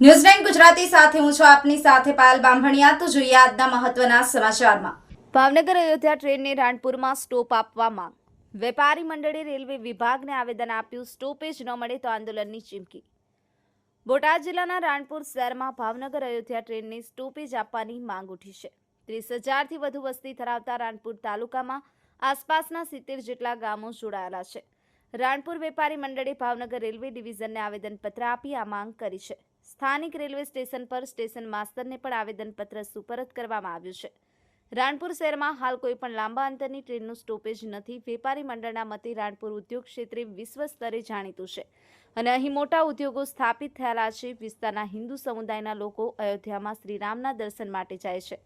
News Gujarati સાથે હું છું આપની સાથે પાયલ બામભણિયા તો જોઈએ આજના મહત્વના સમાચારમાં. ભાવનગર અયોધ્યા ટ્રેનને રાણપુરમાં સ્ટોપ આપવા માંગ. વેપારી મંડળે રેલવે વિભાગને આવેદન આપ્યું સ્ટોપેજ ન મળે તો આંદોલનની ચીમકી. બોટાદ જિલ્લાના રાણપુર શહેરમાં ભાવનગર અયોધ્યા ટ્રેનને સ્ટોપેજ આપવાની માંગ ઉઠી છે. ત્રીસ હજારથી વધુ વસ્તી ધરાવતા રાણપુર તાલુકામાં આસપાસના સિત્તેર જેટલા ગામો જોડાયેલા છે. રાણપુર વેપારી મંડળે ભાવનગર રેલવે ડિવિઝનને આવેદનપત્ર આપી આ માંગ કરી છે. સ્થાનિક રેલવે સ્ટેશન પર સ્ટેશન માસ્તરને પણ આવેદનપત્ર સુપરત કરવામાં આવ્યું છે. રાણપુર શહેરમાં હાલ કોઈ પણ લાંબા અંતરની ટ્રેનનું સ્ટોપેજ નથી. વેપારી મંડળના મતે રાણપુર ઉદ્યોગ ક્ષેત્રે વિશ્વ સ્તરે જાણીતું છે અને અહીં મોટા ઉદ્યોગો સ્થાપિત થયેલા છે. વિસ્તારના હિન્દુ સમુદાયના લોકો અયોધ્યામાં શ્રીરામના દર્શન માટે જાય છે.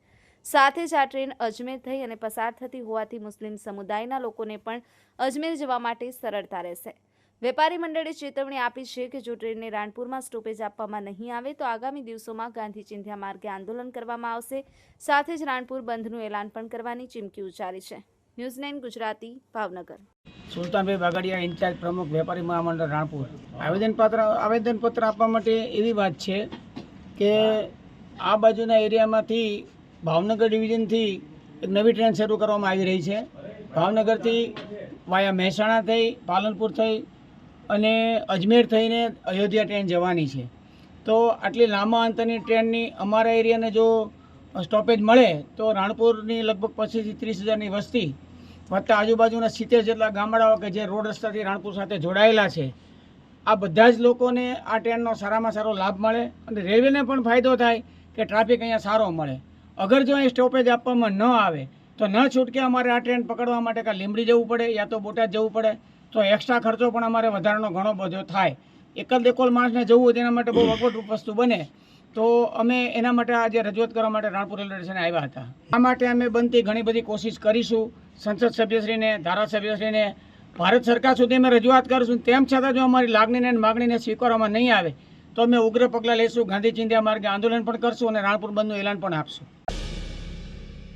સાથે જ આ ટ્રેન અજમેર થઈ અને પસાર થતી હોવાથી મુસ્લિમ સમુદાયના લોકોને પણ અજમેર જવા માટે સરળતા રહેશે. વેપારી મંડળે ચેતવણી આપી છે કે જો ટ્રેનને રાણપુરમાં સ્ટોપેજ આપવામાં નહીં આવે, તો આગામી દિવસોમાં ગાંધી ચિંધ્યા માર્ગે આંદોલન કરવામાં આવશે. સાથે જ રાણપુર બંધનું એલાન પણ કરવાની ચીમકી ઉચ્ચારી છે. News nine Gujarati, Bhavnagar. Sultanbhai Bagadia in charge પ્રમુખ વેપારી મહામંડળ રાણપુર. આવેદનપત્ર આવેદનપત્ર આપવા માટે એવી વાત છે કે આ બાજુના એરિયામાંથી ભાવનગર ડિવિઝનથી એક નવી ટ્રેન શરૂ કરવામાં આવી રહી છે. ભાવનગરથી વાયા મહેસાણા થઈ, પાલનપુર થઈ અને અજમેર થઈને અયોધ્યા ટ્રેન જવાની છે. તો આટલી લાંબા અંતરની ટ્રેનની અમારા એરિયાને જો સ્ટોપેજ મળે, તો રાણપુરની લગભગ પચીસથી ત્રીસ હજારની વસ્તી, વત્તા આજુબાજુના સિત્તેર જેટલા ગામડાઓ કે જે રોડ રસ્તાથી રાણપુર સાથે જોડાયેલા છે, આ બધા જ લોકોને આ ટ્રેનનો સારામાં સારો લાભ મળે અને રેલવેને પણ ફાયદો થાય કે ટ્રાફિક અહીંયા સારો મળે. અગર જો અહીં સ્ટોપેજ આપવામાં ન આવે, તો ન છૂટકે અમારે આ ટ્રેન પકડવા માટે કાં લીંબડી જવું પડે યા તો બોટાદ જવું પડે તો એક્સ્ટ્રા ખર્ચો પણ અમારે વધારાનો ઘણો બધો થાય. એકલ દેકોલ માણસને જવું હોય તેના માટે બહુ અગવડરૂપ વસ્તુ બને. તો અમે એના માટે આજે રજૂઆત કરવા માટે રાણપુર રેલવે સ્ટેશને આવ્યા હતા. આ માટે અમે બનતી ઘણી બધી કોશિશ કરીશું. સંસદ સભ્યશ્રીને ધારાસભ્યશ્રીને ભારત સરકાર સુધી અમે રજૂઆત કરીશું. તેમ છતાં જો અમારી લાગણીને અને માગણીને સ્વીકારવામાં નહીં આવે તો અમે ઉગ્ર પગલાં લઈશું. ગાંધી ચિંધ્યા માર્ગે આંદોલન પણ કરશું અને રાણપુર બંધનું એલાન પણ આપશું.